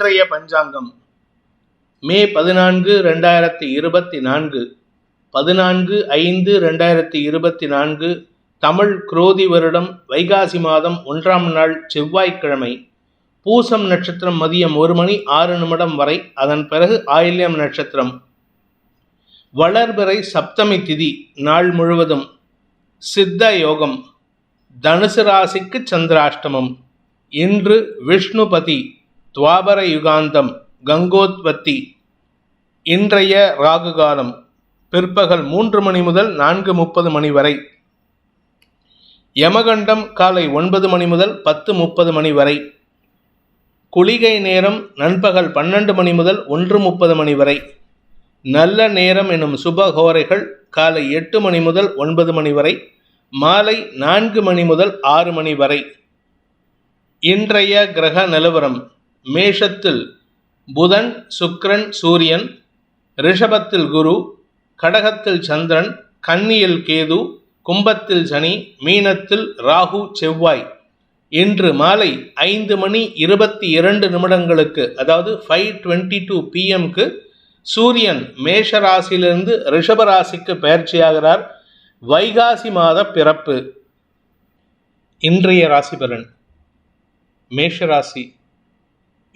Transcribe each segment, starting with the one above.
இன்றைய பஞ்சாங்கம். மே பதினான்கு ரெண்டாயிரத்தி இருபத்தி நான்கு. பதினான்கு ஐந்து ரெண்டாயிரத்தி இருபத்தி நான்கு. தமிழ் குரோதி வருடம் வைகாசி மாதம் ஒன்றாம் நாள் செவ்வாய்க்கிழமை. பூசம் நட்சத்திரம் மதியம் ஒரு மணி ஆறு நிமிடம் வரை அதன் பிறகு ஆயில்யம் நட்சத்திரம். வளர்பிறை சப்தமி திதி நாள் முழுவதும். சித்த யோகம். தனுசு ராசிக்கு சந்திராஷ்டமம். இன்று விஷ்ணுபதி துவாபர யுகாந்தம் கங்கோத்பத்தி இன்றைய ராகு காலம் பிற்பகல் மூன்று மணி முதல் நான்கு முப்பது மணி வரை. யமகண்டம் காலை ஒன்பது மணி முதல் பத்து முப்பது மணி வரை. குளிகை நேரம் நண்பகல் பன்னெண்டு மணி முதல் ஒன்று முப்பது மணி வரை. நல்ல நேரம் எனும் சுபகோரைகள் காலை எட்டு மணி முதல் ஒன்பது மணி வரை மாலை நான்கு மணி முதல் ஆறு மணி வரை. இன்றைய கிரக நிலவரம். மேஷத்தில் புதன் சுக்ரன் சூரியன் ரிஷபத்தில் குரு கடகத்தில் சந்திரன் கன்னியில் கேது கும்பத்தில் சனி மீனத்தில் ராகு செவ்வாய். இன்று மாலை ஐந்து மணி இருபத்தி இரண்டு நிமிடங்களுக்கு அதாவது ஃபைவ் டுவெண்ட்டி டூ பிஎம்க்கு சூரியன் மேஷ ராசியிலிருந்து ரிஷப ராசிக்கு பயிற்சியாகிறார். வைகாசி மாத பிறப்பு. இன்றைய ராசி பலன் மேஷராசி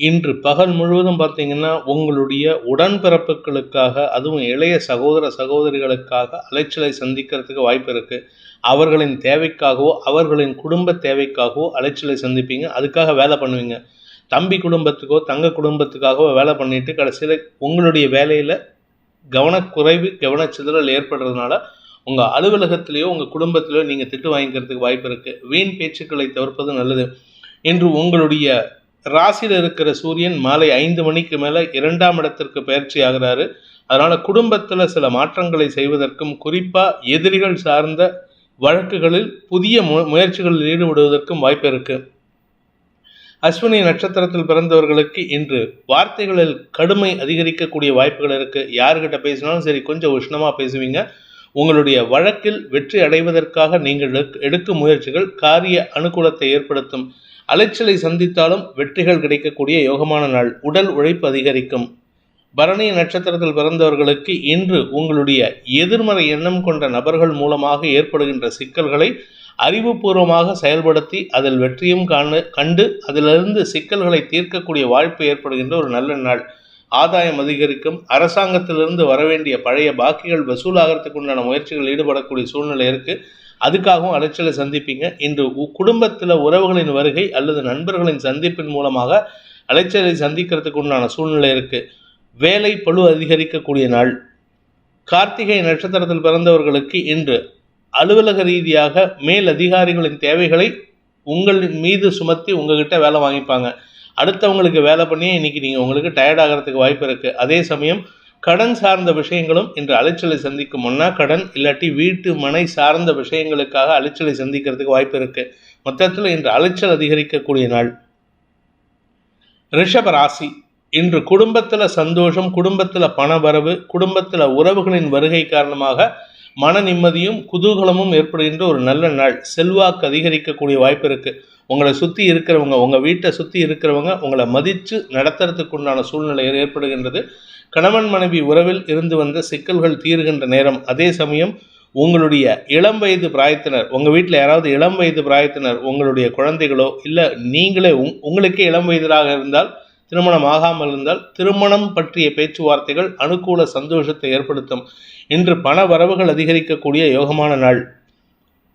இன்று பகல் முழுவதும் பார்த்தீங்கன்னா உங்களுடைய உடன்பிறப்புகளுக்காக அதுவும் இளைய சகோதர சகோதரிகளுக்காக அலைச்சலை சந்திக்கிறதுக்கு வாய்ப்பு இருக்குது அவர்களின் தேவைக்காகவோ அவர்களின் குடும்ப தேவைக்காகவோ அலைச்சலை சந்திப்பீங்க. அதுக்காக வேலை பண்ணுவீங்க. தம்பி குடும்பத்துக்கோ தங்க குடும்பத்துக்காகவோ வேலை பண்ணிட்டு கடைசியில் உங்களுடைய வேலையில் கவனக்குறைவு கவனச்சிதறல் ஏற்படுறதுனால உங்கள் அலுவலகத்திலேயோ உங்கள் குடும்பத்திலேயோ நீங்கள் திட்டு வாங்கிக்கிறதுக்கு வாய்ப்பு இருக்குது வீண் பேச்சுக்களை தவிர்ப்பது நல்லது. இன்று உங்களுடைய ராசியில் இருக்கிற சூரியன் மாலை ஐந்து மணிக்கு மேலே இரண்டாம் இடத்திற்கு பயிற்சி ஆகிறாரு. அதனால் குடும்பத்தில் சில மாற்றங்களை செய்வதற்கும் குறிப்பாக எதிரிகள் சார்ந்த வழக்குகளில் புதிய மு முயற்சிகளில் ஈடுபடுவதற்கும் வாய்ப்பு இருக்குது அஸ்வினி நட்சத்திரத்தில் பிறந்தவர்களுக்கு இன்று வார்த்தைகளில் கடுமை அதிகரிக்கக்கூடிய வாய்ப்புகள் இருக்குது யாருக்கிட்ட பேசினாலும் சரி கொஞ்சம் உஷ்ணமாக பேசுவீங்க. உங்களுடைய வழக்கில் வெற்றி அடைவதற்காக நீங்கள் எடுக்கும் முயற்சிகள் காரிய அனுகூலத்தை ஏற்படுத்தும். அலைச்சலை சந்தித்தாலும் வெற்றிகள் கிடைக்கக்கூடிய யோகமான நாள். உடல் உழைப்பு அதிகரிக்கும். பரணி நட்சத்திரத்தில் பிறந்தவர்களுக்கு இன்று உங்களுடைய எதிர்மறை எண்ணம் கொண்ட நபர்கள் மூலமாக ஏற்படுகின்ற சிக்கல்களை அறிவுபூர்வமாக செயல்படுத்தி அதில் வெற்றியும் காணு கண்டு அதிலிருந்து சிக்கல்களை தீர்க்கக்கூடிய வாய்ப்பு ஏற்படுகின்ற ஒரு நல்ல நாள். ஆதாயம் அதிகரிக்கும். அரசாங்கத்திலிருந்து வரவேண்டிய பழைய பாக்கிகள் வசூலாகிறதுக்கு உண்டான முயற்சிகள் ஈடுபடக்கூடிய சூழ்நிலை இருக்குது அதுக்காகவும் அலைச்சலை சந்திப்பீங்க. இன்று குடும்பத்தில் உறவுகளின் வருகை அல்லது நண்பர்களின் சந்திப்பின் மூலமாக அலைச்சலை சந்திக்கிறதுக்கு உண்டான சூழ்நிலை இருக்குது வேலை பழு அதிகரிக்கக்கூடிய நாள். கார்த்திகை நட்சத்திரத்தில் பிறந்தவர்களுக்கு இன்று அலுவலக ரீதியாக மேல் அதிகாரிகளின் தேவைகளை உங்களின் மீது சுமத்தி உங்ககிட்ட வேலை வாங்கிப்பாங்க. அடுத்தவங்களுக்கு வேலை பண்ணியே இன்றைக்கி நீங்கள் உங்களுக்கு டயர்ட் ஆகிறதுக்கு வாய்ப்பு இருக்குது அதே சமயம் கடன் சார்ந்த விஷயங்களும் இன்று அலைச்சலை சந்திக்கும் முன்னா கடன் இல்லாட்டி வீட்டு மனை சார்ந்த விஷயங்களுக்காக அலைச்சலை சந்திக்கிறதுக்கு வாய்ப்பு இருக்குது மொத்தத்தில் இன்று அலைச்சல் அதிகரிக்கக்கூடிய நாள். ரிஷப ராசி. இன்று குடும்பத்தில் சந்தோஷம் குடும்பத்தில் பணவரவு குடும்பத்தில் உறவுகளின் வருகை காரணமாக மன நிம்மதியும் குதூகலமும் ஏற்படுகின்ற ஒரு நல்ல நாள். செல்வாக்கு அதிகரிக்கக்கூடிய வாய்ப்பு இருக்குது உங்களை சுற்றி இருக்கிறவங்க உங்கள் வீட்டை சுற்றி இருக்கிறவங்க உங்களை மதித்து நடத்துறதுக்குண்டான சூழ்நிலை ஏற்படுகின்றது. கணவன் மனைவி உறவில் இருந்து வந்த சிக்கல்கள் தீர்கின்ற நேரம். அதே சமயம் உங்களுடைய இளம் வயது பிராயத்தினர் உங்கள் வீட்டில் யாராவது இளம் வயது பிராயத்தினர் உங்களுடைய குழந்தைகளோ இல்லை நீங்களே உங் உங்களுக்கே இளம் வயதாக இருந்தால் திருமணம் ஆகாமல் இருந்தால் திருமணம் பற்றிய பேச்சுவார்த்தைகள் அனுகூல சந்தோஷத்தை ஏற்படுத்தும். இன்று பண வரவுகள் அதிகரிக்கக்கூடிய யோகமான நாள்.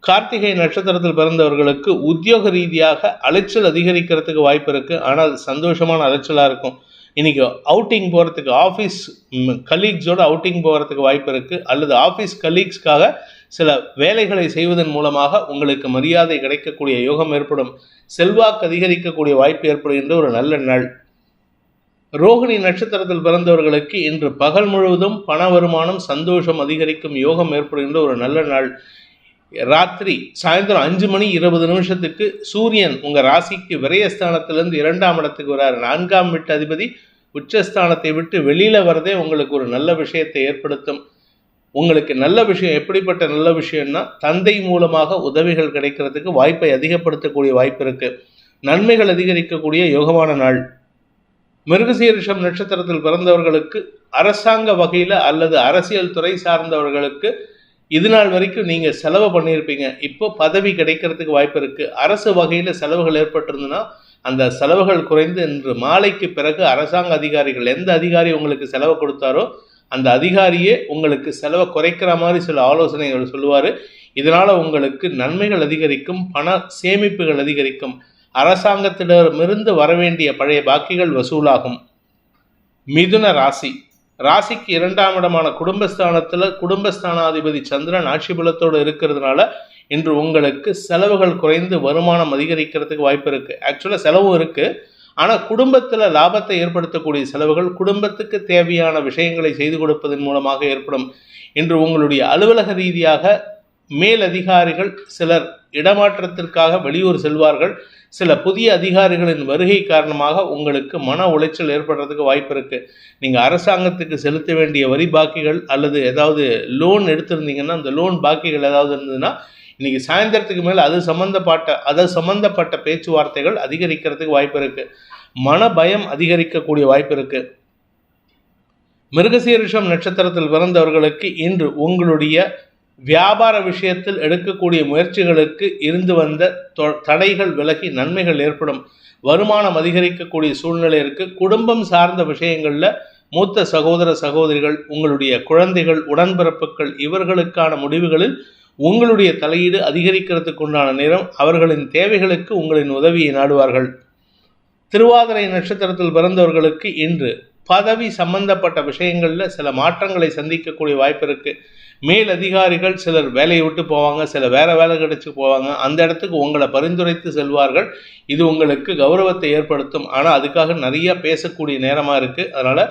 கார்த்திகை நட்சத்திரத்தில் பிறந்தவர்களுக்கு உத்தியோக ரீதியாக அலைச்சல் அதிகரிக்கிறதுக்கு வாய்ப்பு இருக்குது ஆனால் சந்தோஷமான அலைச்சலாக இருக்கும். இன்றைக்கி அவுட்டிங் போகிறதுக்கு ஆஃபீஸ் கலீக்ஸோடு அவுட்டிங் போகிறதுக்கு வாய்ப்பு இருக்குது அல்லது ஆஃபீஸ் கலீக்ஸ்க்காக சில வேலைகளை செய்வதன் மூலமாக உங்களுக்கு மரியாதை கிடைக்கக்கூடிய யோகம் ஏற்படும். செல்வாக்கு அதிகரிக்கக்கூடிய வாய்ப்பு ஏற்படுகின்ற ஒரு நல்ல நாள். ரோகிணி நட்சத்திரத்தில் பிறந்தவர்களுக்கு இன்று பகல் முழுவதும் பண வருமானம் சந்தோஷம் அதிகரிக்கும் யோகம் ஏற்படுகின்ற ஒரு நல்ல நாள். ராத்திரி சாயந்தரம் அஞ்சு மணி இருபது நிமிஷத்துக்கு சூரியன் உங்கள் ராசிக்கு விரயஸ்தானத்திலிருந்து இரண்டாம் இடத்துக்கு வரார். நான்காம் வீட்டு அதிபதி உச்சஸ்தானத்தை விட்டு வெளியில் வரதே உங்களுக்கு ஒரு நல்ல விஷயத்தை ஏற்படுத்தும். உங்களுக்கு நல்ல விஷயம் எப்படிப்பட்ட நல்ல விஷயம்னா தந்தை மூலமாக உதவிகள் கிடைக்கிறதுக்கு வாய்ப்பை அதிகப்படுத்தக்கூடிய வாய்ப்பு இருக்குது நன்மைகள் அதிகரிக்கக்கூடிய யோகமான நாள். மிருகசீரிஷம் நட்சத்திரத்தில் பிறந்தவர்களுக்கு அரசாங்க வகையில் அல்லது அரசியல் துறை சார்ந்தவர்களுக்கு இது நாள் வரைக்கும் நீங்கள் செலவு பண்ணியிருப்பீங்க. இப்போ பதவி கிடைக்கிறதுக்கு வாய்ப்பு இருக்குது அரசு வகையில் செலவுகள் ஏற்பட்டிருந்துன்னா அந்த செலவுகள் குறைந்து இன்று மாலைக்கு பிறகு அரசாங்க அதிகாரிகள் எந்த அதிகாரி உங்களுக்கு செலவு கொடுத்தாரோ அந்த அதிகாரியே உங்களுக்கு செலவை குறைக்கிற மாதிரி சில ஆலோசனைகள் சொல்லுவார். இதனால் உங்களுக்கு நன்மைகள் அதிகரிக்கும் பண சேமிப்புகள் அதிகரிக்கும். அரசாங்கத்திடமிருந்து வரவேண்டிய பழைய பாக்கிகள் வசூலாகும். மிதுன ராசி. ராசிக்கு இரண்டாம் இடமான குடும்பஸ்தானத்தில் குடும்பஸ்தானாதிபதி சந்திரன் ஆட்சி பலத்தோடு இருக்கிறதுனால இன்று உங்களுக்கு செலவுகள் குறைந்து வருமானம் அதிகரிக்கிறதுக்கு வாய்ப்பு இருக்குது ஆக்சுவலாக செலவும் இருக்குது ஆனால் குடும்பத்தில் லாபத்தை ஏற்படுத்தக்கூடிய செலவுகள் குடும்பத்துக்கு தேவையான விஷயங்களை செய்து கொடுப்பதன் மூலமாக ஏற்படும். இன்று உங்களுடைய அலுவலக ரீதியாக மேலதிகாரிகள் சிலர் இடமாற்றத்திற்காக வெளியூர் செல்வார்கள். சில புதிய அதிகாரிகளின் வருகை காரணமாக உங்களுக்கு மன உளைச்சல் ஏற்படுறதுக்கு வாய்ப்பு இருக்குது நீங்கள் அரசாங்கத்துக்கு செலுத்த வேண்டிய வரி பாக்கிகள் அல்லது ஏதாவது லோன் எடுத்திருந்தீங்கன்னா அந்த லோன் பாக்கிகள் ஏதாவது இருந்ததுன்னா இன்றைக்கி சாயந்தரத்துக்கு மேலே அது சம்மந்தப்பட்ட அது சம்மந்தப்பட்ட பேச்சுவார்த்தைகள் அதிகரிக்கிறதுக்கு வாய்ப்பு இருக்குது மன பயம் அதிகரிக்கக்கூடிய வாய்ப்பு இருக்குது மிருகசீரிஷம் நட்சத்திரத்தில் பிறந்தவர்களுக்கு இன்று உங்களுடைய வியாபார விஷயத்தில் எடுக்கக்கூடிய முயற்சிகளுக்கு இருந்து வந்த தடைகள் விலகி நன்மைகள் ஏற்படும். வருமானம் அதிகரிக்கக்கூடிய சூழ்நிலை இருக்குது குடும்பம் சார்ந்த விஷயங்களில் மூத்த சகோதர சகோதரிகள் உங்களுடைய குழந்தைகள் உடன்பிறப்புகள் இவர்களுக்கான முடிவுகளில் உங்களுடைய தலையீடு அதிகரிக்கிறதுக்கு உண்டான நேரம் அவர்களின் தேவைகளுக்கு உங்களின் உதவியை நாடுவார்கள். திருவாதிரை நட்சத்திரத்தில் பிறந்தவர்களுக்கு இன்று பதவி சம்பந்தப்பட்ட விஷயங்களில் சில மாற்றங்களை சந்திக்கக்கூடிய வாய்ப்பு இருக்குது மேல் அதிகாரிகள் சிலர் வேலையை விட்டு போவாங்க சில வேறு வேலை கிடைச்சி போவாங்க. அந்த இடத்துக்கு உங்களை பரிந்துரைத்து செல்வார்கள். இது உங்களுக்கு கௌரவத்தை ஏற்படுத்தும். ஆனால் அதுக்காக நிறைய பேசக்கூடிய நேரமாக இருக்குது அதனால்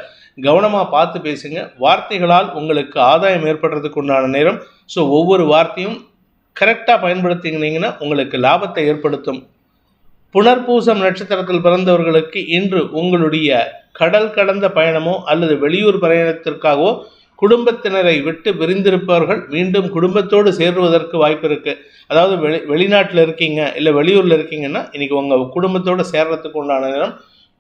கவனமாக பார்த்து பேசுங்க. வார்த்தைகளால் உங்களுக்கு ஆதாயம் ஏற்படுறதுக்கு உண்டான நேரம். ஸோ ஒவ்வொரு வார்த்தையும் கரெக்டாக பயன்படுத்தினீங்கன்னா உங்களுக்கு லாபத்தை ஏற்படுத்தும். புனர்பூசம் நட்சத்திரத்தில் பிறந்தவர்களுக்கு இன்று உங்களுடைய கடல் கடந்த பயணமோ அல்லது வெளியூர் பயணத்திற்காகவோ குடும்பத்தினரை விட்டு பிரிந்திருப்பவர்கள் மீண்டும் குடும்பத்தோடு சேருவதற்கு வாய்ப்பு இருக்குது அதாவது வெளி வெளிநாட்டில் இருக்கீங்க இல்லை வெளியூரில் இருக்கீங்கன்னா இன்றைக்கி உங்கள் குடும்பத்தோடு சேர்றதுக்கு உண்டான நேரம்.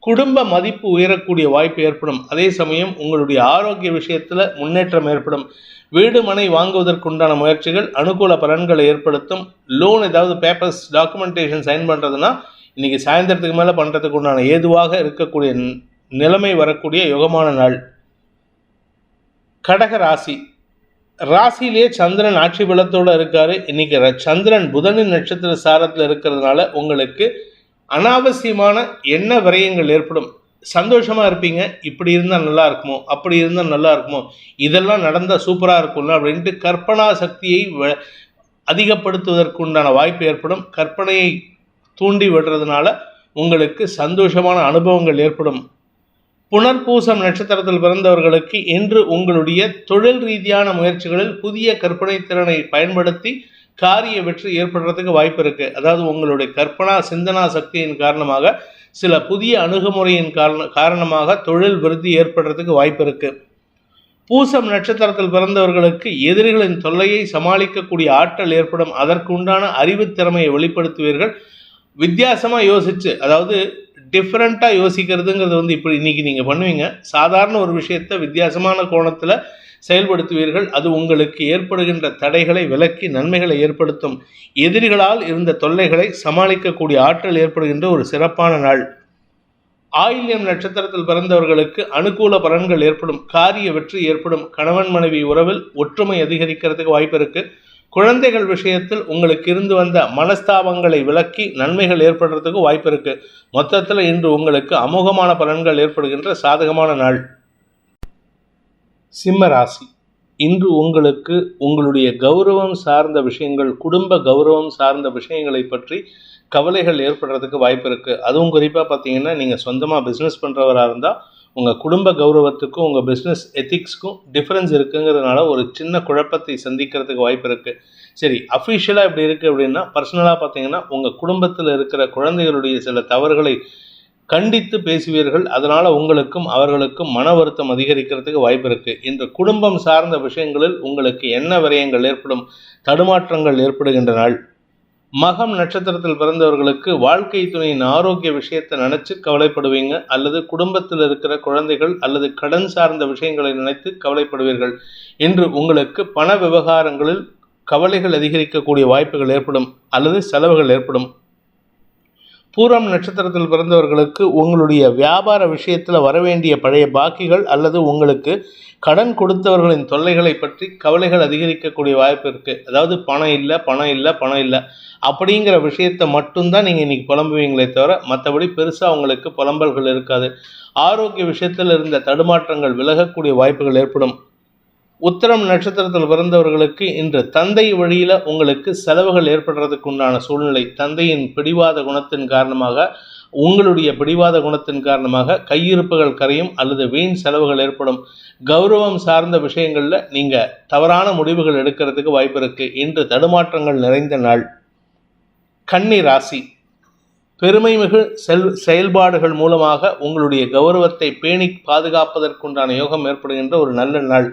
குடும்ப மதிப்பு உயரக்கூடிய வாய்ப்பு ஏற்படும். அதே சமயம் உங்களுடைய ஆரோக்கிய விஷயத்தில் முன்னேற்றம் ஏற்படும். வீடு மனை வாங்குவதற்குண்டான முயற்சிகள் அனுகூல பலன்களை ஏற்படுத்தும். லோன் ஏதாவது பேப்பர்ஸ் டாக்குமெண்டேஷன் சைன் பண்ணுறதுன்னா இன்றைக்கி சாயந்தரத்துக்கு மேலே பண்ணுறதுக்கு உண்டான ஏதுவாக இருக்கக்கூடிய நிலைமை வரக்கூடிய யுகமான நாள். கடக ராசி. ராசியிலேயே சந்திரன் ஆட்சி பலத்தோடு இருக்காரு. இன்னைக்கு சந்திரன் புதனின் நட்சத்திர சாரத்தில் இருக்கிறதுனால உங்களுக்கு அனாவசியமான எண்ண விரயங்கள் ஏற்படும். சந்தோஷமாக இருப்பீங்க. இப்படி இருந்தால் நல்லா இருக்குமோ? அப்படி இருந்தால் நல்லா இருக்குமோ? இதெல்லாம் நடந்தால் சூப்பராக இருக்கும்ல அப்படின்ட்டு கற்பனா சக்தியை அதிகப்படுத்துவதற்குண்டான வாய்ப்பு ஏற்படும். கற்பனையை தூண்டி விடுறதுனால உங்களுக்கு சந்தோஷமான அனுபவங்கள் ஏற்படும். புனர்பூசம் நட்சத்திரத்தில் பிறந்தவர்களுக்கு இன்று உங்களுடைய தொழில் ரீதியான முயற்சிகளில் புதிய கற்பனை திறனை பயன்படுத்தி காரிய வெற்றி ஏற்படுறதுக்கு வாய்ப்பு இருக்குது அதாவது உங்களுடைய கற்பனா சிந்தனா சக்தியின் காரணமாக சில புதிய அணுகுமுறையின் காரண காரணமாக தொழில் விருத்தி ஏற்படுறதுக்கு வாய்ப்பு இருக்குது பூசம் நட்சத்திரத்தில் பிறந்தவர்களுக்கு எதிரிகளின் தொல்லையை சமாளிக்கக்கூடிய ஆற்றல் ஏற்படும். அதற்கு உண்டான அறிவுத்திறமையை வெளிப்படுத்துவீர்கள். வித்தியாசமாக யோசிச்சு அதாவது டிஃப்ரெண்ட்டாக யோசிக்கிறதுங்கிறது வந்து இப்படி இன்றைக்கி நீங்கள் பண்ணுவீங்க. சாதாரண ஒரு விஷயத்த வித்தியாசமான கோணத்தில் செயல்படுத்துவீர்கள். அது உங்களுக்கு ஏற்படுகின்ற தடைகளை விலக்கி நன்மைகளை ஏற்படுத்தும். எதிரிகளால் இருந்த தொல்லைகளை சமாளிக்கக்கூடிய ஆற்றல் ஏற்படுகின்ற ஒரு சிறப்பான நாள். ஆயில்யம் நட்சத்திரத்தில் பிறந்தவர்களுக்கு அனுகூல பலன்கள் ஏற்படும். காரிய வெற்றி ஏற்படும். கணவன் மனைவி உறவில் ஒற்றுமை அதிகரிக்கிறதுக்கு வாய்ப்பு இருக்கு. குழந்தைகள் விஷயத்தில் உங்களுக்கு இருந்து வந்த மனஸ்தாபங்களை விலக்கி நன்மைகள் ஏற்படுறதுக்கு வாய்ப்பு இருக்கு. மொத்தத்தில் இன்று உங்களுக்கு அமோகமான பலன்கள் ஏற்படுகின்ற சாதகமான நாள். சிம்ம ராசி இன்று உங்களுக்கு உங்களுடைய கௌரவம் சார்ந்த விஷயங்கள் குடும்ப கௌரவம் சார்ந்த விஷயங்களை பற்றி கவலைகள் ஏற்படுறதுக்கு வாய்ப்பு இருக்குது அதுவும் குறிப்பாக பார்த்தீங்கன்னா நீங்கள் சொந்தமாக பிஸ்னஸ் பண்ணுறவராக இருந்தால் உங்கள் குடும்ப கௌரவத்துக்கும் உங்கள் பிஸ்னஸ் எத்திக்ஸ்க்கும் டிஃப்ரென்ஸ் இருக்குங்கிறதுனால ஒரு சின்ன குழப்பத்தை சந்திக்கிறதுக்கு வாய்ப்பு இருக்குது சரி அஃபிஷியலாக இப்படி இருக்குது அப்படின்னா பர்சனலாக பார்த்தீங்கன்னா உங்கள் குடும்பத்தில் இருக்கிற குழந்தைகளுடைய சில தவறுகளை கண்டித்து பேசுவீர்கள். அதனால் உங்களுக்கும் அவர்களுக்கும் மன வருத்தம் அதிகரிக்கிறதுக்கு வாய்ப்பு இருக்குது இந்த குடும்பம் சார்ந்த விஷயங்களில் உங்களுக்கு என்ன விரயங்கள் ஏற்படும் தடுமாற்றங்கள் ஏற்படுகின்ற நாள். மகம் நட்சத்திரத்தில் பிறந்தவர்களுக்கு வாழ்க்கை துணையின் ஆரோக்கிய விஷயத்தை நினைச்சு கவலைப்படுவீங்க. அல்லது குடும்பத்தில் இருக்கிற குழந்தைகள் அல்லது கடன் சார்ந்த விஷயங்களை நினைத்து கவலைப்படுவீர்கள். இன்று உங்களுக்கு பண விவகாரங்களில் கவலைகள் அதிகரிக்கக்கூடிய வாய்ப்புகள் ஏற்படும். அல்லது செலவுகள் ஏற்படும். பூரம் நட்சத்திரத்தில் பிறந்தவர்களுக்கு உங்களுடைய வியாபார விஷயத்தில் வரவேண்டிய பழைய பாக்கிகள் அல்லது உங்களுக்கு கடன் கொடுத்தவர்களின் தொல்லைகளை பற்றி கவலைகள் அதிகரிக்கக்கூடிய வாய்ப்பு இருக்குது அதாவது பணம் இல்லை பணம் இல்லை பணம் இல்லை. அப்படிங்கிற விஷயத்தை மட்டும்தான் நீங்கள் இன்றைக்கி புலம்புவீங்களே தவிர மற்றபடி பெருசாக உங்களுக்கு புலம்பல்கள் இருக்காது. ஆரோக்கிய விஷயத்தில் இருந்த தடுமாற்றங்கள் விலகக்கூடிய வாய்ப்புகள் ஏற்படும். உத்தரம் நட்சத்திரத்தில் பிறந்தவர்களுக்கு இன்று தந்தை வழியில் உங்களுக்கு செலவுகள் ஏற்படுறதுக்கு உண்டான சூழ்நிலை தந்தையின் பிடிவாத குணத்தின் காரணமாக உங்களுடைய பிடிவாத குணத்தின் காரணமாக கையிருப்புகள் கரையும் அல்லது வீண் செலவுகள் ஏற்படும். கௌரவம் சார்ந்த விஷயங்களில் நீங்கள் தவறான முடிவுகள் எடுக்கிறதுக்கு வாய்ப்பு இருக்குது இன்று தடுமாற்றங்கள் நிறைந்த நாள். கன்னி ராசி. பெருமைமிகு செல் செயல்பாடுகள் மூலமாக உங்களுடைய கௌரவத்தை பேணி பாதுகாப்பதற்குண்டான யோகம் ஏற்படுகின்ற ஒரு நல்ல நாள்.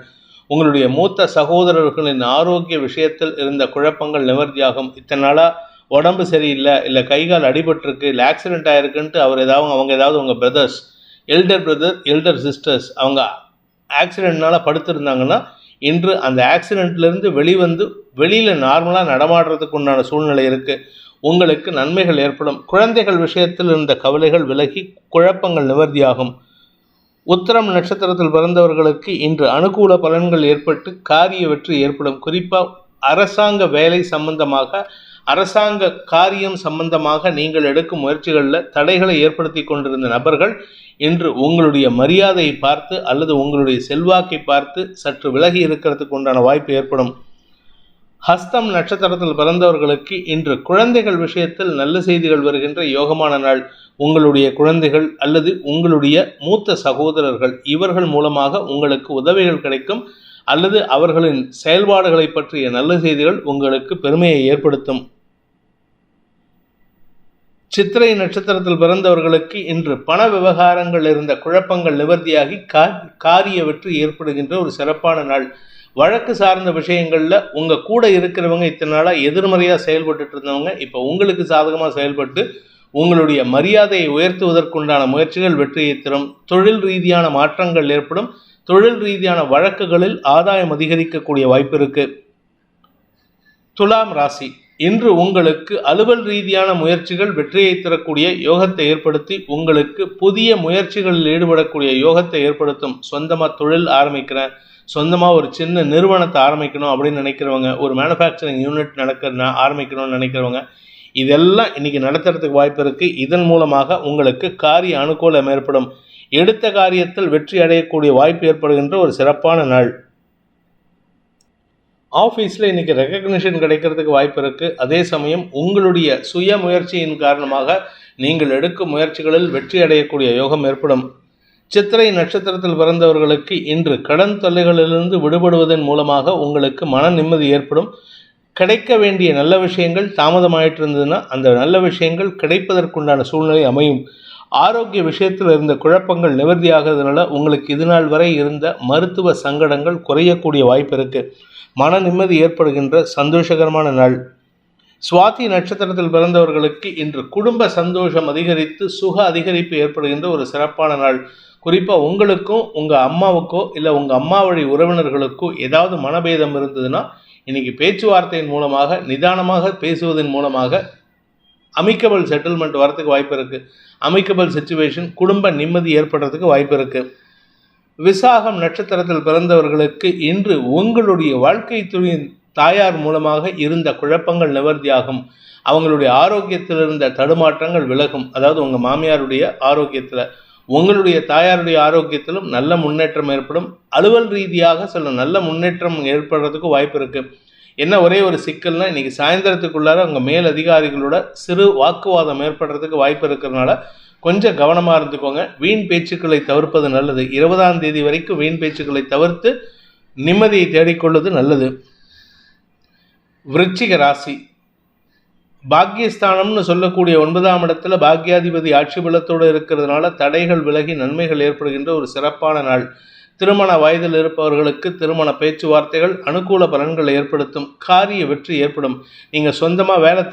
உங்களுடைய மூத்த சகோதரர்களின் ஆரோக்கிய விஷயத்தில் இருந்த குழப்பங்கள் நிவர்த்தியாகும். இத்தனை நாளாக உடம்பு சரியில்லை இல்லை கைகால் அடிபட்டிருக்கு இல்லை ஆக்சிடென்ட் ஆயிருக்குன்ட்டு அவர் ஏதாவது அவங்க ஏதாவது உங்கள் brothers elder brother elder sisters அவங்க ஆக்சிடென்ட்னால படுத்திருந்தாங்கன்னா இன்று அந்த ஆக்சிடெண்ட்லேருந்து வெளிவந்து வெளியில் நார்மலாக நடமாடுறதுக்கு உண்டான சூழ்நிலை இருக்குது உங்களுக்கு நன்மைகள் ஏற்படும். குழந்தைகள் விஷயத்தில் இருந்த கவலைகள் விலகி குழப்பங்கள் நிவர்த்தியாகும். உத்தரம் நட்சத்திரத்தில் பிறந்தவர்களுக்கு இன்று அனுகூல பலன்கள் ஏற்பட்டு காரிய வெற்றி ஏற்படும். குறிப்பாக அரசாங்க வேலை சம்பந்தமாக அரசாங்க காரியம் சம்பந்தமாக நீங்கள் எடுக்கும் முயற்சிகளில் தடைகளை ஏற்படுத்தி கொண்டிருந்த நபர்கள் இன்று உங்களுடைய மரியாதையை பார்த்து அல்லது உங்களுடைய செல்வாக்கை பார்த்து சற்று விலகி இருக்கிறதுக்கு உண்டான வாய்ப்பு ஏற்படும். ஹஸ்தம் நட்சத்திரத்தில் பிறந்தவர்களுக்கு இன்று குழந்தைகள் விஷயத்தில் நல்ல செய்திகள் வருகின்ற யோகமான நாள். உங்களுடைய குழந்தைகள் அல்லது உங்களுடைய மூத்த சகோதரர்கள் இவர்கள் மூலமாக உங்களுக்கு உதவிகள் கிடைக்கும் அல்லது அவர்களின் செயல்பாடுகளை பற்றிய நல்ல செய்திகள் உங்களுக்கு பெருமையை ஏற்படுத்தும். சித்திரை நட்சத்திரத்தில் பிறந்தவர்களுக்கு இன்று பண விவகாரங்கள் இருந்த குழப்பங்கள் நிவர்த்தியாகி காரிய வெற்றி ஏற்படுகின்ற ஒரு சிறப்பான நாள். வழக்கு சார்ந்த விஷயங்களில் உங்கள் கூட இருக்கிறவங்க இத்தனை நாளாக எதிர்மறையாக செயல்பட்டு இருந்தவங்க இப்போ உங்களுக்கு சாதகமாக செயல்பட்டு உங்களுடைய மரியாதையை உயர்த்துவதற்குண்டான முயற்சிகள் வெற்றியை தரும். தொழில் ரீதியான மாற்றங்கள் ஏற்படும். தொழில் ரீதியான வழக்குகளில் ஆதாயம் அதிகரிக்கக்கூடிய வாய்ப்பு இருக்கு. துலாம் ராசி. இன்று உங்களுக்கு அலுவல் ரீதியான முயற்சிகள் வெற்றியை தரக்கூடிய யோகத்தை ஏற்படுத்தி உங்களுக்கு புதிய முயற்சிகளில் ஈடுபடக்கூடிய யோகத்தை ஏற்படுத்தும். சொந்தமாக தொழில் ஆரம்பிக்கிறேன். சொந்தமாக ஒரு சின்ன நிறுவனத்தை ஆரம்பிக்கணும் அப்படின்னு நினைக்கிறவங்க ஒரு மேனுஃபேக்சரிங் யூனிட் நடக்க ஆரம்பிக்கணும்னு நினைக்கிறவங்க இதெல்லாம் இன்றைக்கி நடத்துறதுக்கு வாய்ப்பு இருக்குது இதன் மூலமாக உங்களுக்கு காரிய அனுகூலம் ஏற்படும். எடுத்த காரியத்தில் வெற்றி அடையக்கூடிய வாய்ப்பு ஏற்படுகின்ற ஒரு சிறப்பான நாள். ஆஃபீஸில் இன்றைக்கி ரெக்கக்னிஷன் கிடைக்கிறதுக்கு வாய்ப்பு இருக்குது அதே சமயம் உங்களுடைய சுய முயற்சியின் காரணமாக நீங்கள் எடுக்கும் முயற்சிகளில் வெற்றி அடையக்கூடிய யோகம் ஏற்படும். சித்திரை நட்சத்திரத்தில் பிறந்தவர்களுக்கு இன்று கடன் தொல்லைகளிலிருந்து விடுபடுவதன் மூலமாக உங்களுக்கு மன நிம்மதி ஏற்படும். கிடைக்க வேண்டிய நல்ல விஷயங்கள் தாமதமாயிட்டு இருந்ததுன்னா அந்த நல்ல விஷயங்கள் கிடைப்பதற்குண்டான சூழ்நிலை அமையும். ஆரோக்கிய விஷயத்தில் இருந்த குழப்பங்கள் நிவர்த்தி ஆகிறதுனால உங்களுக்கு இது நாள் வரை இருந்த மருத்துவ சங்கடங்கள் குறையக்கூடிய வாய்ப்பு இருக்குது மன நிம்மதி ஏற்படுகின்ற சந்தோஷகரமான நாள். சுவாதி நட்சத்திரத்தில் பிறந்தவர்களுக்கு இன்று குடும்ப சந்தோஷம் அதிகரித்து சுக அதிகரிப்பு ஏற்படுகின்ற ஒரு சிறப்பான நாள். குறிப்பாக உங்களுக்கும் உங்கள் அம்மாவுக்கோ இல்லை உங்கள் அம்மா வழி உறவினர்களுக்கோ ஏதாவது மனபேதம் இருந்ததுன்னா இன்னைக்கு பேச்சுவார்த்தையின் மூலமாக நிதானமாக பேசுவதன் மூலமாக அமிக்கபிள் செட்டில்மெண்ட் வரத்துக்கு வாய்ப்பு இருக்குது அமைக்கபிள் சுச்சுவேஷன் குடும்ப நிம்மதி ஏற்படுறதுக்கு வாய்ப்பு இருக்குது விசாகம் நட்சத்திரத்தில் பிறந்தவர்களுக்கு இன்று உங்களுடைய வாழ்க்கை துறையின் தாயார் மூலமாக இருந்த குழப்பங்கள் நிவர்த்தியாகும் அவங்களுடைய ஆரோக்கியத்தில் இருந்த தடுமாற்றங்கள் விலகும். அதாவது உங்கள் மாமியாருடைய ஆரோக்கியத்தில் உங்களுடைய தாயாருடைய ஆரோக்கியத்திலும் நல்ல முன்னேற்றம் ஏற்படும். அலுவல் ரீதியாக சில நல்ல முன்னேற்றம் ஏற்படுறதுக்கு வாய்ப்பு இருக்குது என்ன ஒரே ஒரு சிக்கல்னா இன்றைக்கி சாயந்தரத்துக்குள்ளார உங்கள் மேல் அதிகாரிகளோட சிறு வாக்குவாதம் ஏற்படுறதுக்கு வாய்ப்பு இருக்கிறதுனால கொஞ்சம் கவனமாக இருந்துக்கோங்க. வீண் பேச்சுக்களை தவிர்ப்பது நல்லது. இருபதாம் தேதி வரைக்கும் வீண் பேச்சுக்களை தவிர்த்து நிம்மதியை தேடிக்கொள்வது நல்லது. விருச்சிக ராசி. பாக்கியஸ்தானம்னு சொல்லக்கூடிய ஒன்பதாம் இடத்துல பாக்யாதிபதி ஆட்சி பலத்தோடு இருக்கிறதுனால தடைகள் விலகி நன்மைகள் ஏற்படுகின்ற ஒரு சிறப்பான நாள். திருமண வயதில் இருப்பவர்களுக்கு திருமண பேச்சுவார்த்தைகள் அனுகூல பலன்களை ஏற்படுத்தும் காரிய வெற்றி ஏற்படும். நீங்கள் சொந்தமாக வேலை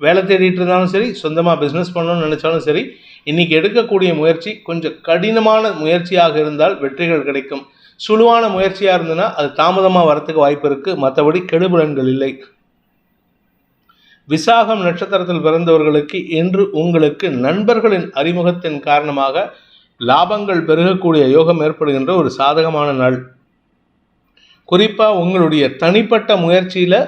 வேலை தேடிட்டு இருந்தாலும் சரி சொந்தமாக பிஸ்னஸ் பண்ணணும்னு நினச்சாலும் சரி இன்றைக்கி எடுக்கக்கூடிய முயற்சி கொஞ்சம் கடினமான முயற்சியாக இருந்தால் வெற்றிகள் கிடைக்கும். சுழுவான முயற்சியாக இருந்ததுன்னா அது தாமதமாக வரத்துக்கு வாய்ப்பு இருக்குது மற்றபடி கெடுபலன்கள் இல்லை. விசாகம் நட்சத்திரத்தில் பிறந்தவர்களுக்கு இன்று உங்களுக்கு நண்பர்களின் அறிமுகத்தின் காரணமாக லாபங்கள் பெருகக்கூடிய யோகம் ஏற்படுகின்ற ஒரு சாதகமான நாள். குறிப்பாக உங்களுடைய தனிப்பட்ட முயற்சியில்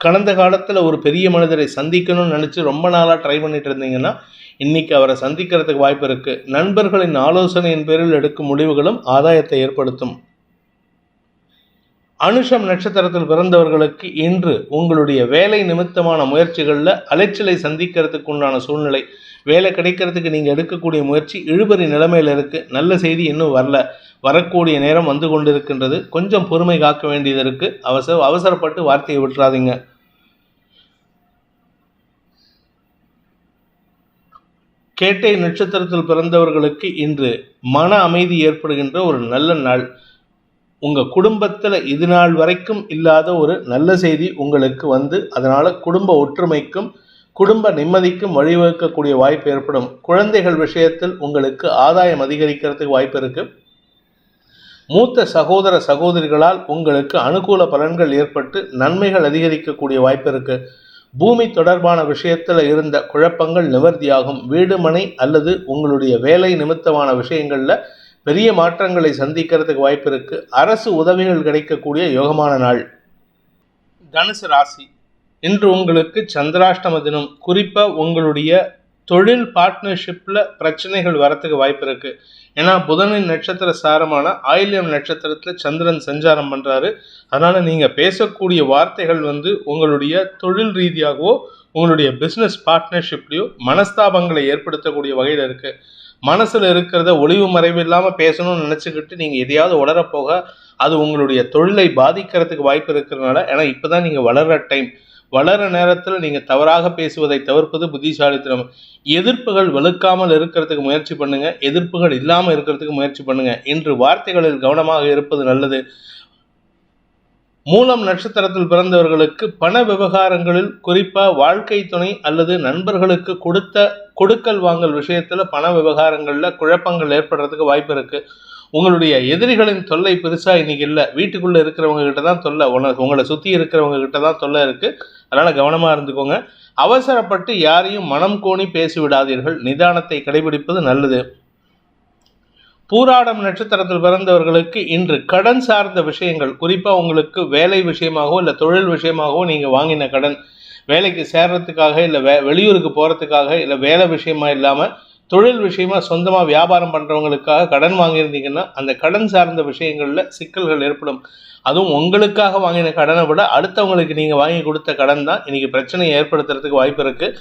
கடந்த காலத்தில் ஒரு பெரிய மனிதரை சந்திக்கணும்னு நினச்சி ரொம்ப நாளாக ட்ரை பண்ணிட்டு இருந்தீங்கன்னா இன்னைக்கு அவரை சந்திக்கிறதுக்கு வாய்ப்பு இருக்குது நண்பர்களின் ஆலோசனையின் பேரில் எடுக்கும் முடிவுகளும் ஆதாயத்தை ஏற்படுத்தும். அனுஷம் நட்சத்திரத்தில் பிறந்தவர்களுக்கு இன்று உங்களுடைய வேலை நிமித்தமான முயற்சிகளில் அலைச்சலை சந்திக்கிறதுக்கு உண்டான சூழ்நிலை வேலை கிடைக்கிறதுக்கு நீங்கள் எடுக்கக்கூடிய முயற்சி இழுபறி நிலைமையில் இருக்குது நல்ல செய்தி இன்னும் வரல. வரக்கூடிய நேரம் வந்து கொண்டிருக்கின்றது. கொஞ்சம் பொறுமை காக்க வேண்டியது இருக்குது அவசர அவசரப்பட்டு வார்த்தையை விட்டுறாதீங்க. கேட்டை நட்சத்திரத்தில் பிறந்தவர்களுக்கு இன்று மன அமைதி ஏற்படுகின்ற ஒரு நல்ல நாள். உங்கள் குடும்பத்தில் இது நாள் வரைக்கும் இல்லாத ஒரு நல்ல செய்தி உங்களுக்கு வந்து அதனால் குடும்ப ஒற்றுமைக்கும் குடும்ப நிம்மதிக்கும் வழிவகுக்கக்கூடிய வாய்ப்பு ஏற்படும். குழந்தைகள் விஷயத்தில் உங்களுக்கு ஆதாயம் அதிகரிக்கிறதுக்கு வாய்ப்பு இருக்கு. மூத்த சகோதர சகோதரிகளால் உங்களுக்கு அனுகூல பலன்கள் ஏற்பட்டு நன்மைகள் அதிகரிக்கக்கூடிய வாய்ப்பு இருக்கு. பூமி தொடர்பான விஷயத்தில் இருந்த குழப்பங்கள் நிவர்த்தியாகும். வீடு மனை அல்லது உங்களுடைய வேலை நிமித்தமான விஷயங்களில் பெரிய மாற்றங்களை சந்திக்கிறதுக்கு வாய்ப்பு இருக்கு. அரசு உதவிகள் கிடைக்கக்கூடிய யோகமான நாள். தனுசு ராசி. இன்று உங்களுக்கு சந்திராஷ்டம தினம். குறிப்பாக உங்களுடைய தொழில் பார்ட்னர்ஷிப்பில் பிரச்சனைகள் வரத்துக்கு வாய்ப்பு இருக்கு. ஏன்னா புதனின் நட்சத்திர சாரமான ஆயில்யம் நட்சத்திரத்தில் சந்திரன் சஞ்சாரம் பண்ணுறாரு அதனால் நீங்கள் பேசக்கூடிய வார்த்தைகள் வந்து உங்களுடைய தொழில் ரீதியாகவோ உங்களுடைய பிஸ்னஸ் பார்ட்னர்ஷிப்லேயோ மனஸ்தாபங்களை ஏற்படுத்தக்கூடிய வகையில் இருக்குது மனசில் இருக்கிறத ஒளிவு மறைவு இல்லாமல் பேசணும்னு நினச்சிக்கிட்டு நீங்கள் எதையாவது உளரப்போக அது உங்களுடைய தொழிலை பாதிக்கிறதுக்கு வாய்ப்பு இருக்கிறதுனால ஏன்னா இப்போ தான் நீங்கள் வளர்கிற டைம் வளர நேரத்தில் நீங்கள் தவறாக பேசுவதை தவிர்ப்பது புத்திசாலித்தனம். எதிர்ப்புகள் வலுக்காமல் இருக்கிறதுக்கு முயற்சி பண்ணுங்க. எதிர்ப்புகள் இல்லாமல் இருக்கிறதுக்கு முயற்சி பண்ணுங்க. இன்று வார்த்தைகளில் கவனமாக இருப்பது நல்லது. மூலம் நட்சத்திரத்தில் பிறந்தவர்களுக்கு பண விவகாரங்களில் குறிப்பாக வாழ்க்கை துணை அல்லது நண்பர்களுக்கு கொடுத்த கொடுக்கல் வாங்கல் விஷயத்தில் பண விவகாரங்களில் குழப்பங்கள் ஏற்படுறதுக்கு வாய்ப்பு இருக்கு. உங்களுடைய எதிரிகளின் தொல்லை பெருசாக இன்னைக்கு இல்லை. வீட்டுக்குள்ளே இருக்கிறவங்க கிட்ட தான் தொல்லை உனக்கு உங்களை சுற்றி இருக்கிறவங்க கிட்ட தான் தொல்லை இருக்குது அதனால் கவனமாக இருந்துக்கோங்க. அவசரப்பட்டு யாரையும் மனம் கோணி பேசிவிடாதீர்கள் நிதானத்தை கடைபிடிப்பது நல்லது. பூராடம் நட்சத்திரத்தில் பிறந்தவர்களுக்கு இன்று கடன் சார்ந்த விஷயங்கள் குறிப்பாக உங்களுக்கு வேலை விஷயமாகவோ இல்லை தொழில் விஷயமாகவோ நீங்கள் வாங்கின கடன் வேலைக்கு சேர்றதுக்காக இல்லை வே வெளியூருக்கு போகிறதுக்காக இல்லை வேலை விஷயமா இல்லாமல் தொழில் விஷயமா சொந்தமாக வியாபாரம் பண்ணுறவங்களுக்காக கடன் வாங்கியிருந்தீங்கன்னா அந்த கடன் சார்ந்த விஷயங்களில் சிக்கல்கள் ஏற்படும். அதுவும் உங்களுக்காக வாங்கின கடனை விட அடுத்தவங்களுக்கு நீங்கள் வாங்கி கொடுத்த கடன் தான் இன்றைக்கி பிரச்சனையை ஏற்படுத்துறதுக்கு வாய்ப்பு இருக்குது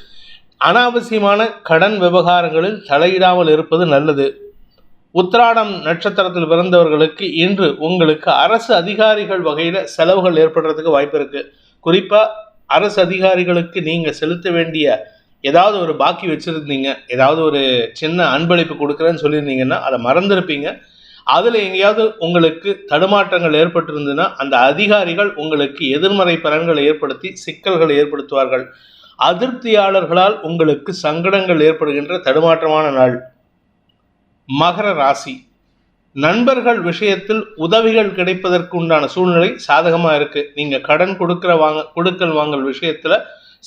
அனாவசியமான கடன் விவகாரங்களில் தலையிடாமல் இருப்பது நல்லது. உத்ராடம் நட்சத்திரத்தில் பிறந்தவர்களுக்கு இன்று உங்களுக்கு அரசு அதிகாரிகள் வகையில் செலவுகள் ஏற்படுறதுக்கு வாய்ப்பு இருக்குது குறிப்பாக அரசு அதிகாரிகளுக்கு நீங்கள் செலுத்த வேண்டிய ஏதாவது ஒரு பாக்கி வச்சுருந்தீங்க ஏதாவது ஒரு சின்ன அன்பளிப்பு கொடுக்குறேன்னு சொல்லியிருந்தீங்கன்னா அதை மறந்துருப்பீங்க. அதில் எங்கேயாவது உங்களுக்கு தடுமாற்றங்கள் ஏற்பட்டிருந்ததுன்னா அந்த அதிகாரிகள் உங்களுக்கு எதிர்மறை பலன்களை ஏற்படுத்தி சிக்கல்களை ஏற்படுத்துவார்கள். அதிருப்தியாளர்களால் உங்களுக்கு சங்கடங்கள் ஏற்படுகின்ற தடுமாற்றமான நாள். மகர ராசி. நண்பர்கள் விஷயத்தில் உதவிகள் கிடைப்பதற்கு உண்டான சூழ்நிலை சாதகமாக இருக்குது நீங்கள் கடன் கொடுக்குற வாங்க கொடுக்கல் வாங்கல் விஷயத்தில்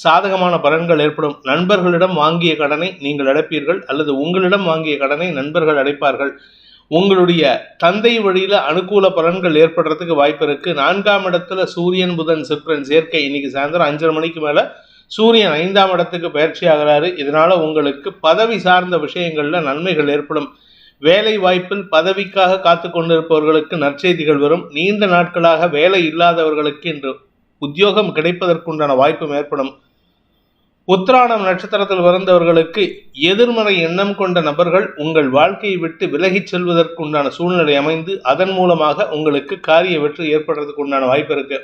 சாதகமான பலன்கள் ஏற்படும். நண்பர்களிடம் வாங்கிய கடனை நீங்கள் அடைப்பீர்கள். அல்லது உங்களிடம் வாங்கிய கடனை நண்பர்கள் அடைப்பார்கள். உங்களுடைய தந்தை வழியில் அனுகூல பலன்கள் ஏற்படுறதுக்கு வாய்ப்பு இருக்குது நான்காம் இடத்துல சூரியன் புதன் சுக்கிரன் சேர்க்கை. இன்னைக்கு சாயந்தரம் அஞ்சரை மணிக்கு மேலே சூரியன் ஐந்தாம் இடத்துக்கு பயிற்சி ஆகிறாரு. இதனால உங்களுக்கு பதவி சார்ந்த விஷயங்களில் நன்மைகள் ஏற்படும். வேலை வாய்ப்பில் பதவிக்காக காத்து கொண்டிருப்பவர்களுக்கு நற்செய்திகள் வரும். நீண்ட நாட்களாக வேலை இல்லாதவர்களுக்கு இன்று உத்தியோகம் கிடைப்பதற்குண்டான வாய்ப்பும் ஏற்படும். உத்திராடம் நட்சத்திரத்தில் பிறந்தவர்களுக்கு எதிர்மறை எண்ணம் கொண்ட நபர்கள் உங்கள் வாழ்க்கையை விட்டு விலகிச் செல்வதற்குண்டான சூழ்நிலை அமைந்து அதன் மூலமாக உங்களுக்கு காரிய வெற்றி ஏற்படுறதுக்கு உண்டான வாய்ப்பு இருக்கு.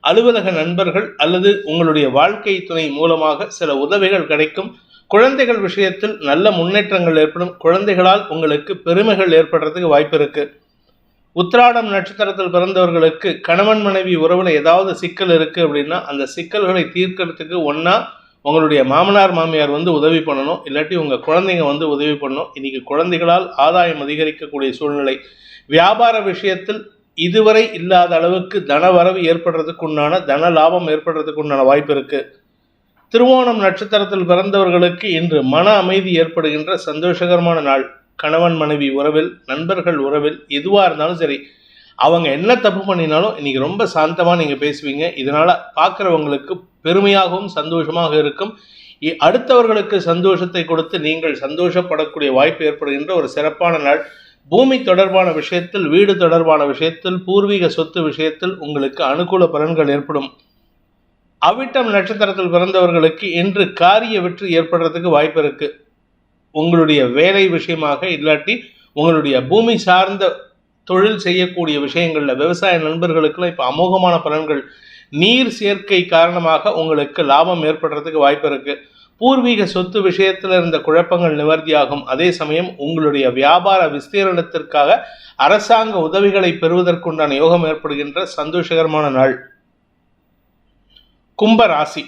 அலுவலக நண்பர்கள் அல்லது உங்களுடைய வாழ்க்கை துணை மூலமாக சில உதவிகள் கிடைக்கும். குழந்தைகள் விஷயத்தில் நல்ல முன்னேற்றங்கள் ஏற்படும். குழந்தைகளால் உங்களுக்கு பெருமைகள் ஏற்படுறதுக்கு வாய்ப்பு இருக்கு. உத்திராடம் நட்சத்திரத்தில் பிறந்தவர்களுக்கு கணவன் மனைவி உறவில் ஏதாவது சிக்கல் இருக்குது அப்படின்னா அந்த சிக்கல்களை தீர்க்கறதுக்கு ஒன்றா உங்களுடைய மாமனார் மாமியார் வந்து உதவி பண்ணணும். இல்லாட்டி உங்கள் குழந்தைங்க வந்து உதவி பண்ணணும். இன்றைக்கி குழந்தைகளால் ஆதாயம் அதிகரிக்கக்கூடிய சூழ்நிலை. வியாபார விஷயத்தில் இதுவரை இல்லாத அளவுக்கு தனவரவு ஏற்படுறதுக்கு உண்டான தன லாபம் ஏற்படுறதுக்கு உண்டான வாய்ப்பு இருக்குது திருவோணம் நட்சத்திரத்தில் பிறந்தவர்களுக்கு இன்று மன அமைதி ஏற்படுகின்ற சந்தோஷகரமான நாள். கணவன் மனைவி உறவில் நண்பர்கள் உறவில் எதுவாக இருந்தாலும் சரி அவங்க என்ன தப்பு பண்ணினாலும் இன்னைக்கு ரொம்ப சாந்தமாக நீங்கள் பேசுவீங்க. இதனால் பார்க்குறவங்களுக்கு பெருமையாகவும் சந்தோஷமாக இருக்கும். இ- அடுத்தவர்களுக்கு சந்தோஷத்தை கொடுத்து நீங்கள் சந்தோஷப்படக்கூடிய வாய்ப்பு ஏற்படுகின்ற ஒரு சிறப்பான நாள். பூமி தொடர்பான விஷயத்தில் வீடு தொடர்பான விஷயத்தில் பூர்வீக சொத்து விஷயத்தில் உங்களுக்கு அனுகூல பலன்கள் ஏற்படும். அவிட்டம் நட்சத்திரத்தில் பிறந்தவர்களுக்கு இன்று காரிய வெற்றி ஏற்படுறதுக்கு வாய்ப்பு இருக்கு. உங்களுடைய வேலை விஷயமாக இல்லாட்டி உங்களுடைய பூமி சார்ந்த தொழில் செய்யக்கூடிய விஷயங்களில் விவசாய நண்பர்களுக்கெல்லாம் இப்போ அமோகமான பலன்கள். நீர் சேர்க்கை காரணமாக உங்களுக்கு லாபம் ஏற்படுறதுக்கு வாய்ப்பு இருக்கு. பூர்வீக சொத்து விஷயத்தில் இருந்த குழப்பங்கள் நிவர்த்தியாகும். அதே சமயம் உங்களுடைய வியாபார விஸ்தீரணத்திற்காக அரசாங்க உதவிகளை பெறுவதற்குண்டான யோகம் ஏற்படுகின்ற சந்தோஷகரமான நாள். கும்ப ராசி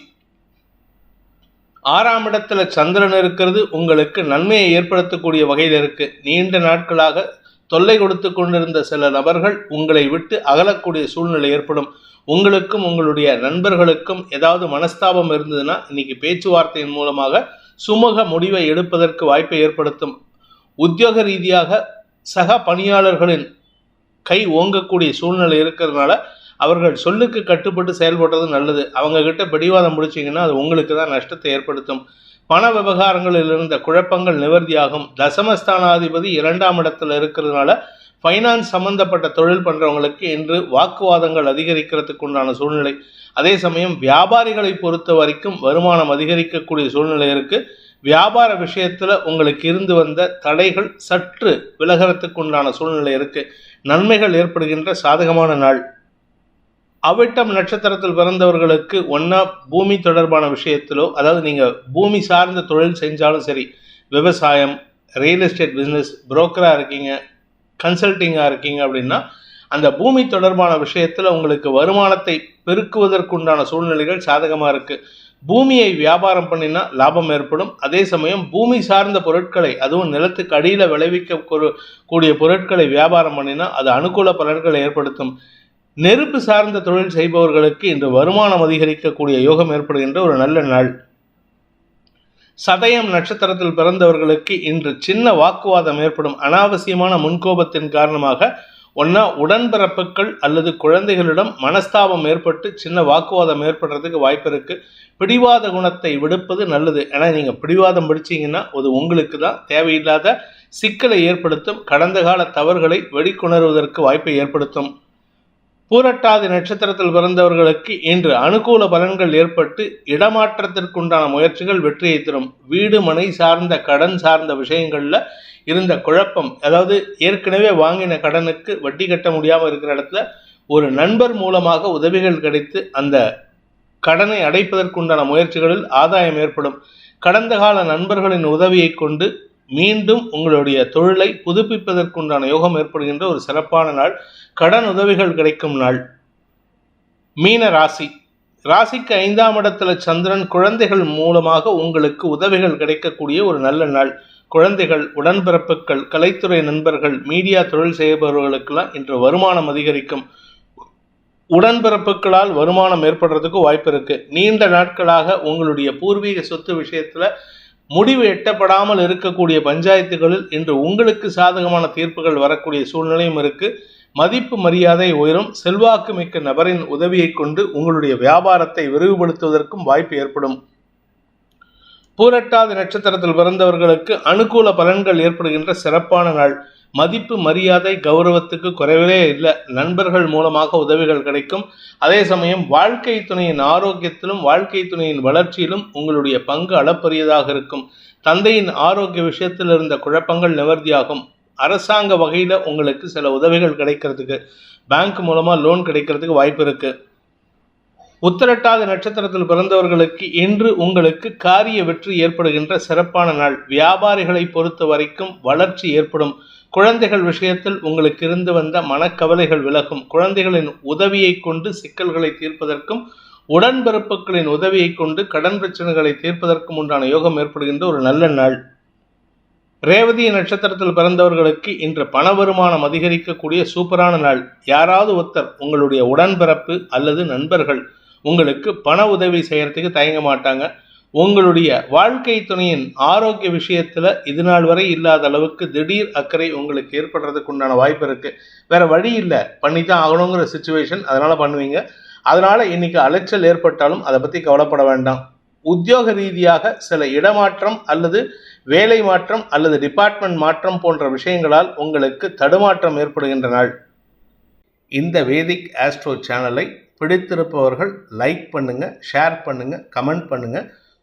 ஆறாம் இடத்துல சந்திரன் இருக்கிறது உங்களுக்கு நன்மையை ஏற்படுத்தக்கூடிய வகையில் இருக்கு. நீண்ட நாட்களாக தொல்லை கொடுத்து கொண்டிருந்த சில நபர்கள் உங்களை விட்டு அகலக்கூடிய சூழ்நிலை ஏற்படும். உங்களுக்கும் உங்களுடைய நண்பர்களுக்கும் ஏதாவது மனஸ்தாபம் இருந்ததுன்னா இன்னைக்கு பேச்சுவார்த்தையின் மூலமாக சுமூக முடிவை எடுப்பதற்கு வாய்ப்பை ஏற்படுத்தும். உத்தியோக ரீதியாக சக பணியாளர்களின் கை ஓங்கக்கூடிய சூழ்நிலை இருக்கிறதுனால அவர்கள் சொல்லுக்கு கட்டுப்பட்டு செயல்படுறது நல்லது. அவங்க கிட்ட பிடிவாதம் முடிச்சிங்கன்னா அது உங்களுக்கு தான் நஷ்டத்தை ஏற்படுத்தும். பண விவகாரங்களில் இருந்த குழப்பங்கள் நிவர்த்தியாகும். தசமஸ்தானாதிபதி இரண்டாம் இடத்துல இருக்கிறதுனால ஃபைனான்ஸ் சம்பந்தப்பட்ட தொழில் பண்ணுறவங்களுக்கு இன்று வாக்குவாதங்கள் அதிகரிக்கிறதுக்கு உண்டான சூழ்நிலை. அதே சமயம் வியாபாரிகளை பொறுத்த வரைக்கும் வருமானம் அதிகரிக்கக்கூடிய சூழ்நிலை இருக்கு. வியாபார விஷயத்தில் உங்களுக்கு இருந்து வந்த தடைகள் சற்று விலகிறதுக்கு உண்டான சூழ்நிலை இருக்கு. நன்மைகள் ஏற்படுகின்ற சாதகமான நாள். அவிட்டம் நட்சத்திரத்தில் பிறந்தவர்களுக்கு ஒன்றா பூமி தொடர்பான விஷயத்திலோ அதாவது நீங்கள் பூமி சார்ந்த தொழில் செஞ்சாலும் சரி விவசாயம் ரியல் எஸ்டேட் பிஸ்னஸ் புரோக்கராக இருக்கீங்க கன்சல்டிங்காக இருக்கீங்க அப்படின்னா அந்த பூமி தொடர்பான விஷயத்தில் உங்களுக்கு வருமானத்தை பெருக்குவதற்குண்டான சூழ்நிலைகள் சாதகமாக இருக்குது பூமியை வியாபாரம் பண்ணினா லாபம் ஏற்படும். அதே சமயம் பூமி சார்ந்த பொருட்களை அதுவும் நிலத்துக்கு அடியில் விளைவிக்க கூடிய பொருட்களை வியாபாரம் பண்ணினா அது அனுகூல பலன்களை ஏற்படுத்தும். நெருப்பு சார்ந்த தொழில் செய்பவர்களுக்கு இன்று வருமானம் அதிகரிக்கக்கூடிய யோகம் ஏற்படுகின்ற ஒரு நல்ல நாள். சதயம் நட்சத்திரத்தில் பிறந்தவர்களுக்கு இன்று சின்ன வாக்குவாதம் ஏற்படும் அனாவசியமான முன்கோபத்தின் காரணமாக ஒன்றா உடன்பிறப்புகள் அல்லது குழந்தைகளிடம் மனஸ்தாபம் ஏற்பட்டு சின்ன வாக்குவாதம் ஏற்படுறதுக்கு வாய்ப்பு இருக்கு. பிடிவாத குணத்தை விடுப்பது நல்லது. ஏன்னா நீங்கள் பிடிவாதம் பிடிச்சிங்கன்னா அது உங்களுக்கு தான் தேவையில்லாத சிக்கலை ஏற்படுத்தும் கடந்த கால தவறுகளை வெடிக்குணர்வதற்கு வாய்ப்பை ஏற்படுத்தும். பூரட்டாதி நட்சத்திரத்தில் பிறந்தவர்களுக்கு இன்று அனுகூல பலன்கள் ஏற்பட்டு இடமாற்றத்திற்குண்டான முயற்சிகள் வெற்றியை தரும். வீடு மனை சார்ந்த கடன் சார்ந்த விஷயங்களில் இருந்த குழப்பம் அதாவது ஏற்கனவே வாங்கின கடனுக்கு வட்டி கட்ட முடியாமல் இருக்கிற இடத்துல ஒரு நண்பர் மூலமாக உதவிகள் கிடைத்து அந்த கடனை அடைப்பதற்குண்டான முயற்சிகளில் ஆதாயம் ஏற்படும். கடந்த கால நண்பர்களின் உதவியை கொண்டு மீண்டும் உங்களுடைய தொழிலை புதுப்பிப்பதற்குண்டான யோகம் ஏற்படுகின்ற ஒரு சிறப்பான நாள். கடன் உதவிகள் கிடைக்கும் நாள். மீன ராசி. ராசிக்கு ஐந்தாம் இடத்துல சந்திரன் குழந்தைகள் மூலமாக உங்களுக்கு உதவிகள் கிடைக்கக்கூடிய ஒரு நல்ல நாள். குழந்தைகள் உடன்பிறப்புகள் கலைத்துறை நண்பர்கள் மீடியா தொழில் செய்பவர்களுக்கெல்லாம் இன்று வருமானம் அதிகரிக்கும். உடன்பிறப்புகளால் வருமானம் ஏற்படுறதுக்கு வாய்ப்பு இருக்கு. நீண்ட நாட்களாக உங்களுடைய பூர்வீக சொத்து விஷயத்துல முடிவு எட்டப்படாமல் இருக்கக்கூடிய பஞ்சாயத்துகளில் இன்று உங்களுக்கு சாதகமான தீர்ப்புகள் வரக்கூடிய சூழ்நிலையும் இருக்கு. மதிப்பு மரியாதை உயரும். செல்வாக்கு மிக்க நபரின் உதவியை கொண்டு உங்களுடைய வியாபாரத்தை விரிவுபடுத்துவதற்கும் வாய்ப்பு ஏற்படும். பூரட்டாதி நட்சத்திரத்தில் பிறந்தவர்களுக்கு அனுகூல பலன்கள் ஏற்படுகின்ற சிறப்பான நாள். மதிப்பு மரியாதை கௌரவத்துக்கு குறைவே இல்லை. நண்பர்கள் மூலமாக உதவிகள் கிடைக்கும். அதே சமயம் வாழ்க்கை துணையின் ஆரோக்கியத்திலும் வாழ்க்கை துணையின் வளர்ச்சியிலும் உங்களுடைய பங்கு அளப்பரியதாக இருக்கும். தந்தையின் ஆரோக்கிய விஷயத்தில் இருந்த குழப்பங்கள் நிவர்த்தியாகும். அரசாங்க வகையில் உங்களுக்கு சில உதவிகள் கிடைக்கிறதுக்கு பேங்க் மூலமாக லோன் கிடைக்கிறதுக்கு வாய்ப்பு இருக்கு. உத்திரட்டாதி நட்சத்திரத்தில் பிறந்தவர்களுக்கு இன்று உங்களுக்கு காரிய வெற்றி ஏற்படுகின்ற சிறப்பான நாள். வியாபாரிகளை பொறுத்த வரைக்கும் வளர்ச்சி ஏற்படும். குழந்தைகள் விஷயத்தில் உங்களுக்கு இருந்து வந்த மனக்கவலைகள் விலகும். குழந்தைகளின் உதவியை கொண்டு சிக்கல்களை தீர்ப்பதற்கும் உடன்பிறப்புகளின் உதவியை கொண்டு கடன் பிரச்சனைகளை தீர்ப்பதற்கும் உண்டான யோகம் ஏற்படுகின்ற ஒரு நல்ல நாள். ரேவதி நட்சத்திரத்தில் பிறந்தவர்களுக்கு இன்று பண வருமானம் அதிகரிக்கக்கூடிய சூப்பரான நாள். யாராவது ஒருத்தர் உங்களுடைய உடன்பிறப்பு அல்லது நண்பர்கள் உங்களுக்கு பண உதவி செய்யறதுக்கு தயங்க மாட்டாங்க. உங்களுடைய வாழ்க்கை துணையின் ஆரோக்கிய விஷயத்தில் இது நாள் வரை இல்லாத அளவுக்கு திடீர் அக்கறை உங்களுக்கு ஏற்படுறதுக்கு உண்டான வாய்ப்பு இருக்குது வேற வழி இல்லை. பண்ணி தான் ஆகணுங்கிற சுச்சுவேஷன் அதனால் பண்ணுவீங்க. அதனால் இன்னைக்கு அலைச்சல் ஏற்பட்டாலும் அதை பற்றி கவலைப்பட வேண்டாம். உத்தியோக ரீதியாக சில இடமாற்றம் அல்லது வேலை மாற்றம் அல்லது டிபார்ட்மெண்ட் மாற்றம் போன்ற விஷயங்களால் உங்களுக்கு தடுமாற்றம் ஏற்படுகின்ற நாள். இந்த வேதிக் ஆஸ்ட்ரோ சேனலை பிடித்திருப்பவர்கள் லைக் பண்ணுங்க ஷேர் பண்ணுங்க கமெண்ட் பண்ணுங்கள்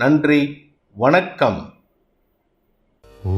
நன்றி வணக்கம். ஓ